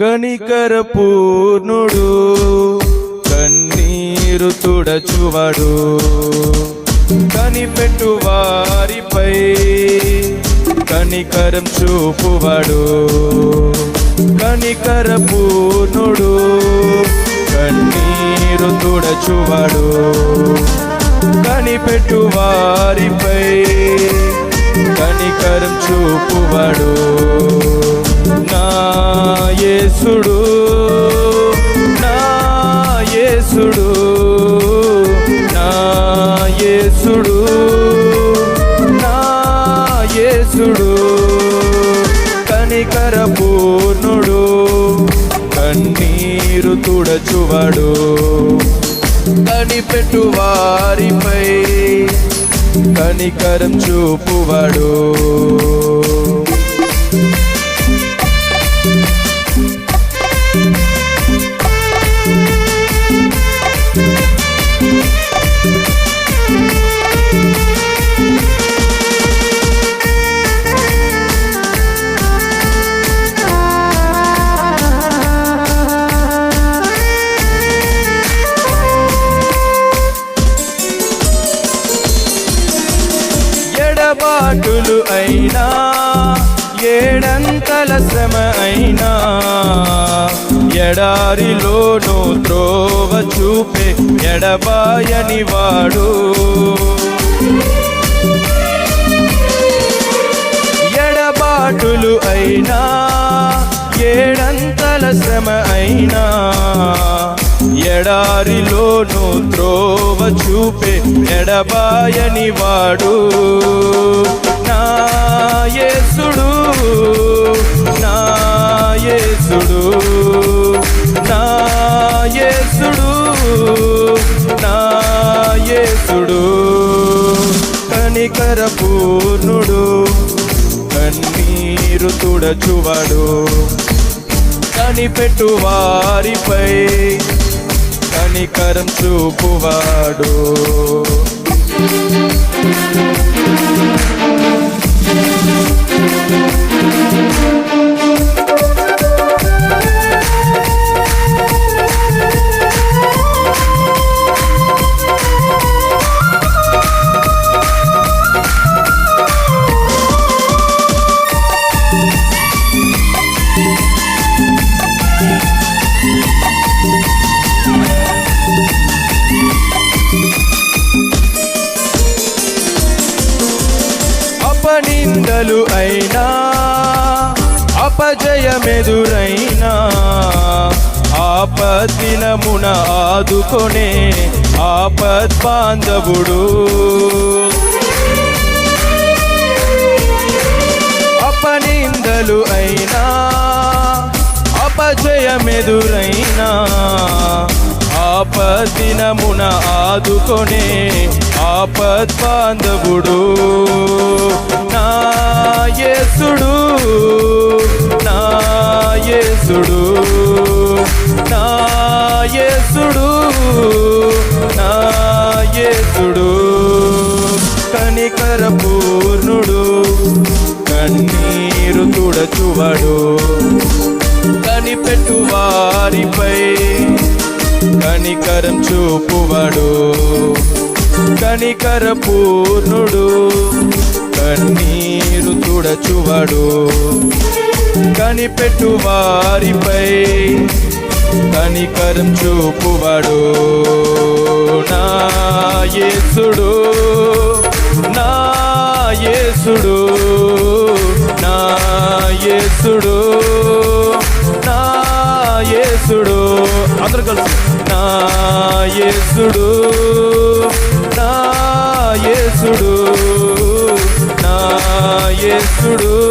కనికరపూర్ణుడు కన్నీరు తుడచువడు. కనిపెట్టు వారిపై కనికరం చూపువాడు. కనికరపూర్ణుడు కన్నీరు తుడచువడు. కనిపెట్టు వారిపై కనికరం చూపువడు. నా యేసుడు నా యేసుడు నా యేసుడు నా యేసుడు కనికర పూర్ణుడు కన్నీరు తుడచువాడు కనిపెట్టు వారిపై కనికరం చూపువాడు. ఎడబాటులు అయినా ఏడంతల శ్రమ అయినా ఎడారిలోనూ త్రోవ చూపే ఎడబాయని వాడు. ఎడబాటులు అయినా ఏడంతల శ్రమ అయినా ఎడారిలోను త్రోవ చూపే ఎడబాయని వాడు. నా యేసుడు నా యేసుడు నా యేసుడు నా యేసుడు. కనికర పూర్ణుడు కన్నీరు తుడచువాడు. కనిపెట్టు వారిపై కనికరం చూపువాడు. అపనిందలు అయినా అపజయమెదురైనా ఆపదినమున ఆదుకొనే ఆపద్ బాంధవుడు అపనిందలు అయినా అపజయమెదురైనా ఆపదినమున ఆదుకొనే ఆపద్ బాంధవుడు నాయకుడు నా కనికర పూర్ణుడు కన్నీరు తుడచువాడు. కనిపెట్టు వారిపై కనికరం చూపువాడు. కనికర పూర్ణుడు కన్నీరు తుడచువాడు. కనిపెట్టు వారిపై కనికరం చూపువాడు నా యేసుడు నా యేసుడు నా యేసుడు నా యేసుడు. అందరూ కలిసి. నా యేసుడు నా యేసుడు నా యేసుడు.